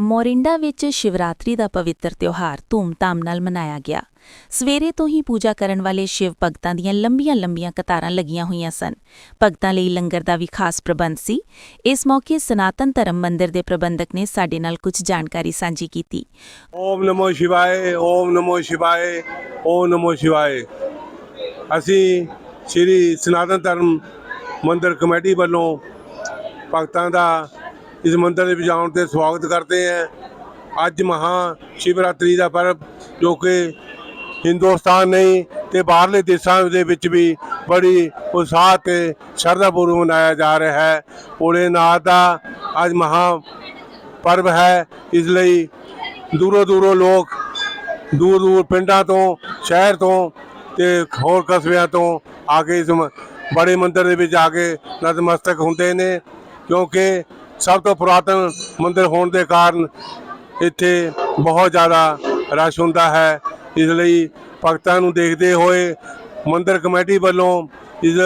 ਮੋਰਿੰਡਾ ਵਿੱਚ ਸ਼ਿਵਰਾਤਰੀ ਦਾ ਪਵਿੱਤਰ ਤਿਉਹਾਰ ਧੂਮਧਾਮ ਨਾਲ ਮਨਾਇਆ ਗਿਆ। ਸਵੇਰੇ ਤੋਂ ਹੀ ਪੂਜਾ ਕਰਨ ਵਾਲੇ ਸ਼ਿਵ ਭਗਤਾਂ ਦੀਆਂ ਲੰਬੀਆਂ-ਲੰਬੀਆਂ ਕਤਾਰਾਂ ਲੱਗੀਆਂ ਹੋਈਆਂ ਸਨ। ਭਗਤਾਂ ਲਈ ਲੰਗਰ ਦਾ ਵੀ ਖਾਸ ਪ੍ਰਬੰਧ ਸੀ। ਇਸ ਮੌਕੇ ਸਨਾਤਨ ਧਰਮ ਮੰਦਿਰ ਦੇ ਪ੍ਰਬੰਧਕ ਨੇ ਸਾਡੇ ਨਾਲ ਕੁਝ ਜਾਣਕਾਰੀ ਸਾਂਝੀ ਕੀਤੀ। ਓਮ ਨਮੋ ਸ਼ਿਵਾਏ, ਓਮ ਨਮੋ ਸ਼ਿਵਾਏ, ਓਮ ਨਮੋ ਸ਼ਿਵਾਏ। ਅਸੀਂ ਸ੍ਰੀ ਸਨਾਤਨ ਧਰਮ ਮੰਦਿਰ ਕਮੇਟੀ ਵੱਲੋਂ ਭਗਤਾਂ ਦਾ ਇਸ ਮੰਦਰ ਦੇ ਵਿੱਚ ਆਉਣ ਤੇ ਸਵਾਗਤ ਕਰਦੇ ਹੈ। ਅੱਜ ਮਹਾ ਸ਼ਿਵਰਾਤਰੀ ਦਾ ਪਰਬ ਜੋ ਕਿ ਹਿੰਦੁਸਤਾਨ ਨਹੀਂ ਤੇ ਬਾਹਰਲੇ ਦੇਸ਼ਾਂ ਦੇ ਵਿੱਚ ਵੀ ਬੜੀ ਉਤਸ਼ਾਹ ਤੇ ਸ਼ਰਧਾਪੂਰਵਕ ਮਨਾਇਆ ਜਾ ਰਿਹਾ ਹੈ। ਭੋਲੇਨਾਥ ਦਾ ਅੱਜ ਮਹਾ ਪਰਬ ਹੈ। ਇਸ ਲਈ ਦੂਰੋਂ ਦੂਰੋਂ ਲੋਕ ਦੂਰ ਦੂਰ ਪਿੰਡਾਂ ਤੋਂ, ਸ਼ਹਿਰ ਤੋਂ ਤੇ ਹੋਰ ਕਸਬਿਆਂ ਤੋਂ ਆ ਕੇ ਇਸ ਬੜੇ ਮੰਦਰ ਦੇ ਵਿੱਚ ਆ ਕੇ ਨਤਮਸਤਕ ਹੁੰਦੇ ਨੇ। ਕਿਉਂਕਿ ਸਭ ਤੋਂ ਪੁਰਾਤਨ ਮੰਦਿਰ ਹੋਣ ਦੇ ਕਾਰਨ ਇੱਥੇ ਬਹੁਤ ਜ਼ਿਆਦਾ ਰਸ਼ ਹੁੰਦਾ ਹੈ। ਇਸ ਲਈ ਭਗਤਾਂ ਨੂੰ ਦੇਖਦੇ ਹੋਏ ਮੰਦਿਰ ਕਮੇਟੀ ਵੱਲੋਂ ਇਸ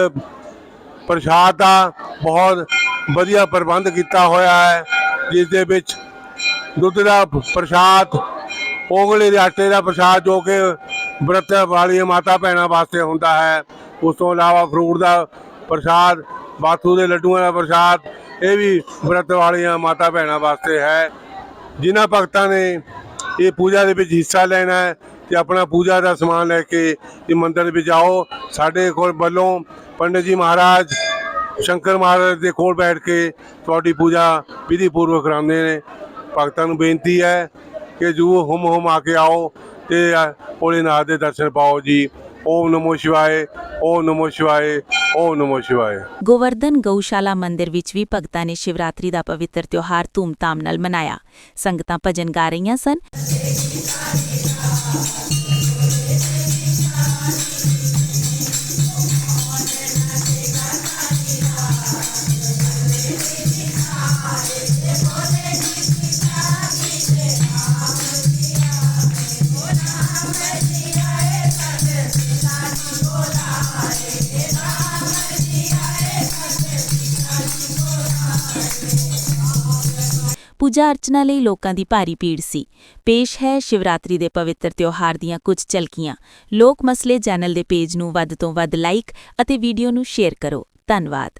ਪ੍ਰਸ਼ਾਦ ਦਾ ਬਹੁਤ ਵਧੀਆ ਪ੍ਰਬੰਧ ਕੀਤਾ ਹੋਇਆ ਹੈ, ਜਿਸ ਦੇ ਵਿੱਚ ਦੁੱਧ ਦਾ ਪ੍ਰਸ਼ਾਦ, ਉਂਗਲੇ ਦੇ ਆਟੇ ਦਾ ਪ੍ਰਸ਼ਾਦ ਜੋ ਕਿ ਵਰਤ ਵਾਲੀਆਂ ਮਾਤਾ ਭੈਣਾਂ ਵਾਸਤੇ ਹੁੰਦਾ ਹੈ। ਉਸ ਤੋਂ ਇਲਾਵਾ ਫਰੂਟ ਦਾ ਪ੍ਰਸ਼ਾਦ ਬਾਥੂ ਦੇ ਲੱਡੂਆਂ ਦਾ ਪ੍ਰਸ਼ਾਦ, ਇਹ ਵੀ ਵਰਤ ਵਾਲੀਆਂ ਮਾਤਾ ਭੈਣਾਂ ਵਾਸਤੇ ਹੈ। ਜਿਨ੍ਹਾਂ ਭਗਤਾਂ ਨੇ ਇਹ ਪੂਜਾ ਦੇ ਵਿੱਚ ਹਿੱਸਾ ਲੈਣਾ ਹੈ ਤੇ ਆਪਣਾ ਪੂਜਾ ਦਾ ਸਮਾਨ ਲੈ ਕੇ ਇਹ ਮੰਦਿਰ ਵਿੱਚ ਆਓ। ਸਾਡੇ ਕੋਲ ਵੱਲੋਂ ਪੰਡਿਤ ਜੀ ਮਹਾਰਾਜ, ਸ਼ੰਕਰ ਮਹਾਰਾਜ ਦੇ ਕੋਲ ਬੈਠ ਕੇ ਤੁਹਾਡੀ ਪੂਜਾ ਵਿਧੀ ਪੂਰਵਕ ਕਰਾਉਂਦੇ ਨੇ। ਭਗਤਾਂ ਨੂੰ ਬੇਨਤੀ ਹੈ ਕਿ ਜੂ ਹੁਮ ਹੁਮ ਆ ਕੇ ਆਓ ਤੇ ਭੋਲੇਨਾਥ ਦੇ ਦਰਸ਼ਨ ਪਾਓ ਜੀ। ਓਮ ਨਮੋ ਸ਼ਿਵਾਏ ਓਮ ਨਮੋ ਸ਼ਿਵਾਏ ਓਮ ਨਮੋ ਸ਼ਿਵਾਏ ਗੋਵਰਧਨ ਗਊਸ਼ਾਲਾ ਮੰਦਿਰ ਵਿੱਚ ਵੀ ਭਗਤਾਂ ਨੇ ਸ਼ਿਵਰਾਤਰੀ ਦਾ ਪਵਿੱਤਰ ਤਿਉਹਾਰ ਧੂਮਧਾਮ ਨਾਲ ਮਨਾਇਆ ਸੰਗਤਾਂ ਭਜਨ ਗਾ ਰਹੀਆਂ ਸਨ ਪੂਜਾ ਅਰਚਨਾ ਲਈ ਲੋਕਾਂ ਦੀ ਭਾਰੀ ਭੀੜ ਸੀ। ਪੇਸ਼ ਹੈ ਸ਼ਿਵਰਾਤਰੀ ਦੇ ਪਵਿੱਤਰ ਤਿਉਹਾਰ ਦੀਆਂ ਕੁਝ ਝਲਕੀਆਂ। ਲੋਕ ਮਸਲੇ ਚੈਨਲ ਦੇ ਪੇਜ ਨੂੰ ਵੱਧ ਤੋਂ ਵੱਧ ਲਾਈਕ ਅਤੇ ਵੀਡੀਓ ਨੂੰ ਸ਼ੇਅਰ ਕਰੋ। ਧੰਨਵਾਦ।